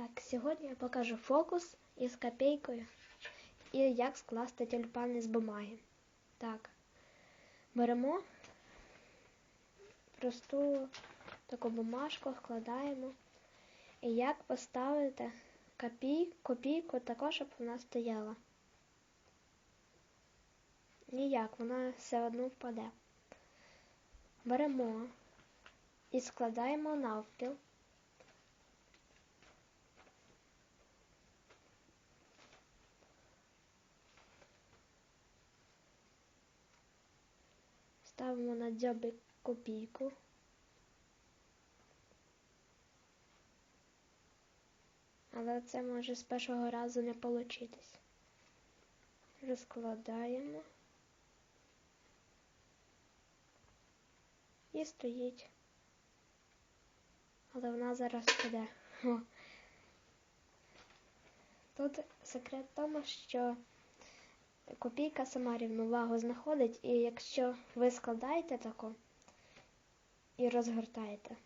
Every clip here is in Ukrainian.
Так, сьогодні я покажу фокус із копійкою і як скласти тюльпани з бумаги. Так, беремо просту таку бумажку, вкладаємо. І як поставити копій, копійку також, щоб вона стояла. Ніяк, вона все одно впаде. Беремо і складаємо навпіл. Ставимо на дзьобик копійку. Але це може з першого разу не получитись. Розкладаємо і стоїть. Але вона зараз піде. Тут секрет в тому, що копійка сама рівновагу знаходить, і якщо ви складаєте таку і розгортаєте,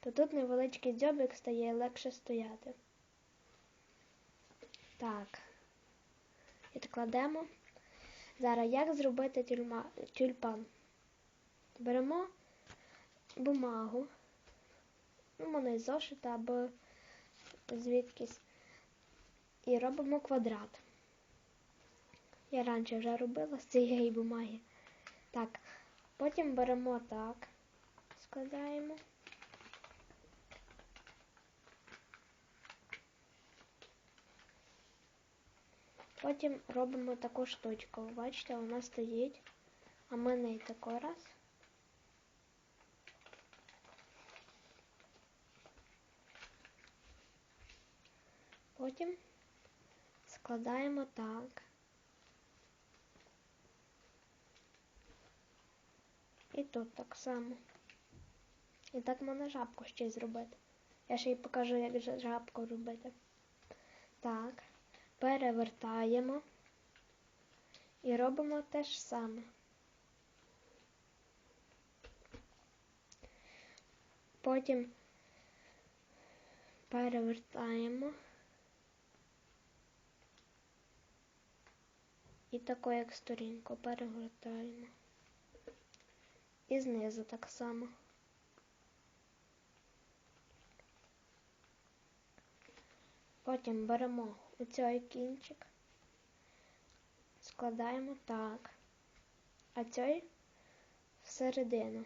то тут невеличкий дзьобик стає легше стояти. Так, відкладемо. Зараз як зробити тюльма, тюльпан? Беремо бумагу, ну, можна із зошита або звідкись, і робимо квадрат. Я раніше вже робила з цієї бумаги. Так, потім беремо так, складаємо. Потім робимо таку штучку. Бачите, вона стоїть, а ми неї тако раз. Потім складаємо так. І тут так само. І так можна жабку ще й зробити. Я ще й покажу, як жабку робити. Так, перевертаємо і робимо те ж саме. Потім перевертаємо і таку як сторінку перевертаємо. І знизу так само. Потім беремо оцей кінчик, складаємо так, а цей всередину.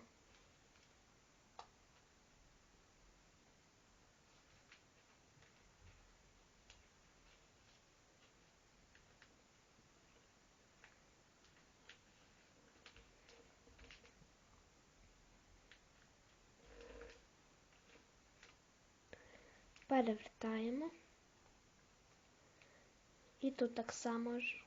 Перевертаємо. І тут так само ж.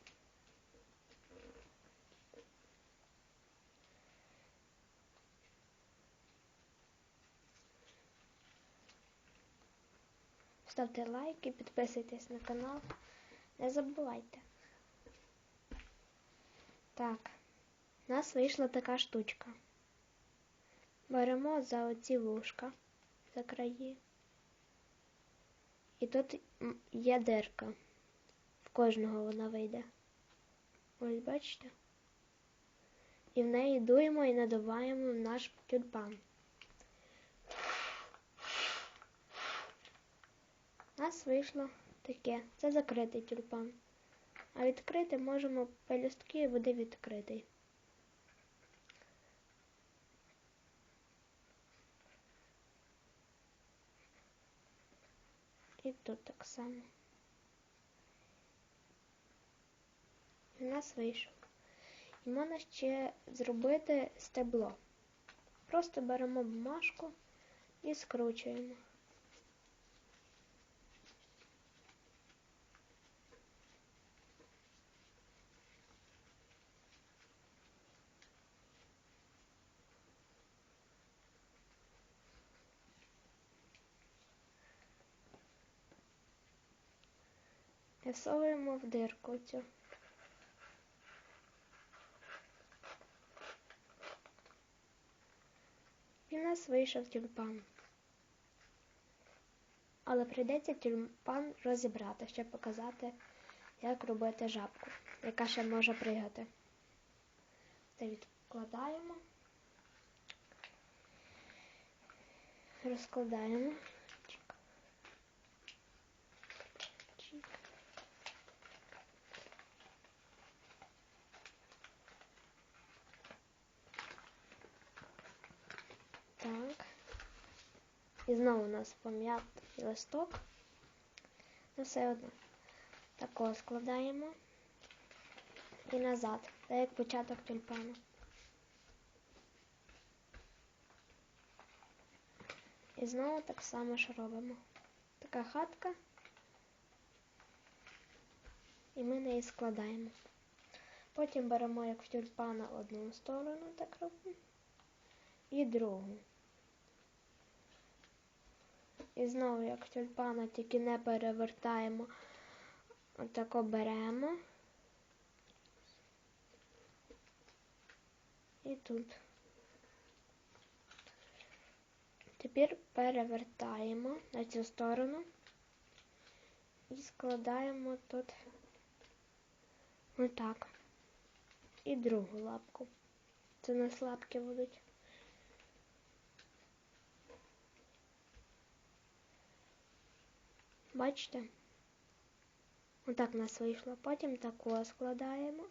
Ставте лайки, підписуйтесь на канал. Не забувайте. Так, у нас вийшла така штучка. Беремо за оці вушка, за краї. І тут є дирка. В кожного вона вийде. Ось бачите? І в неї дуємо і надуваємо наш тюльпан. У нас вийшло таке. Це закритий тюльпан. А відкрити можемо пелюстки і буде відкритий. І тут так само. В нас вийшов. І можна ще зробити стебло. Просто беремо бумажку і скручуємо. І всовуємо в дирку цю. І в нас вийшов тюльпан. Але прийдеться тюльпан розібрати, щоб показати, як робити жабку, яка ще може пригати. Це відкладаємо. Розкладаємо. Чик. Чик. Так. І знову у нас пом'ятий листок. Ну все одно. Тако складаємо і назад, так як початок тюльпану. І знову так само ж робимо. Така хатка. І ми неї складаємо. Потім беремо, як в тюльпана, одну сторону, так робимо, і другу. І знову, як тюльпана, тільки не перевертаємо, отако беремо. І тут. Тепер перевертаємо на цю сторону і складаємо тут отак. І другу лапку. Це у нас лапки будуть. Бачите? Отак у нас вийшло. Потім таку складаємо.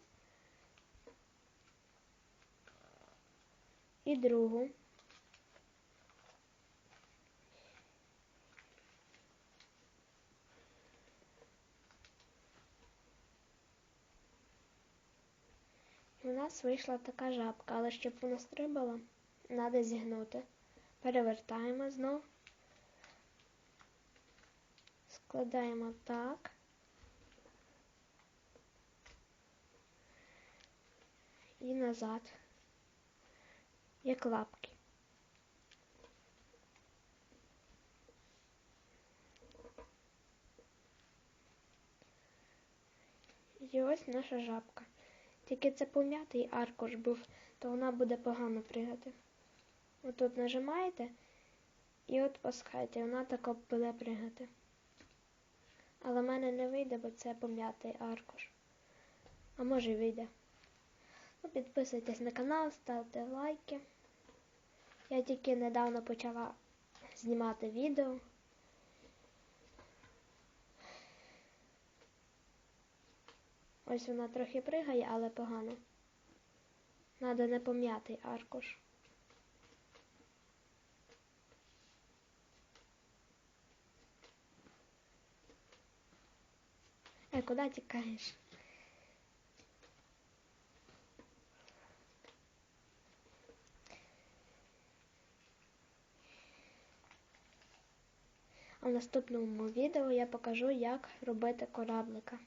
І другу. У нас вийшла така жабка, але щоб вона стрибала, треба зігнути. Перевертаємо знов. Складаємо так. І назад, як лапки. І ось наша жабка. Тільки це пом'ятий аркуш був, то вона буде погано пригати. Отут нажимаєте і от пускаєте, вона тако буде пригати. Але в мене не вийде, бо це пом'ятий аркуш. А може й вийде. Ну, підписуйтесь на канал, ставте лайки. Я тільки недавно почала знімати відео. Ось вона трохи пригає, але погано. Надо не пом'ятий аркуш. Е, куди тікаєш? А в наступному відео я покажу, як робити кораблика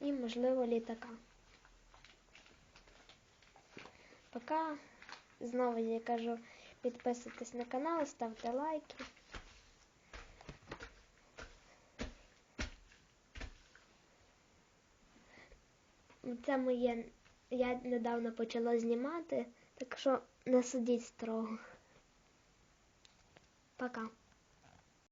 і, можливо, літака. Пока, знову я кажу, підписуйтесь на канал, ставте лайки. Це моє, я недавно почала знімати, так що не сидіть строго. Пока.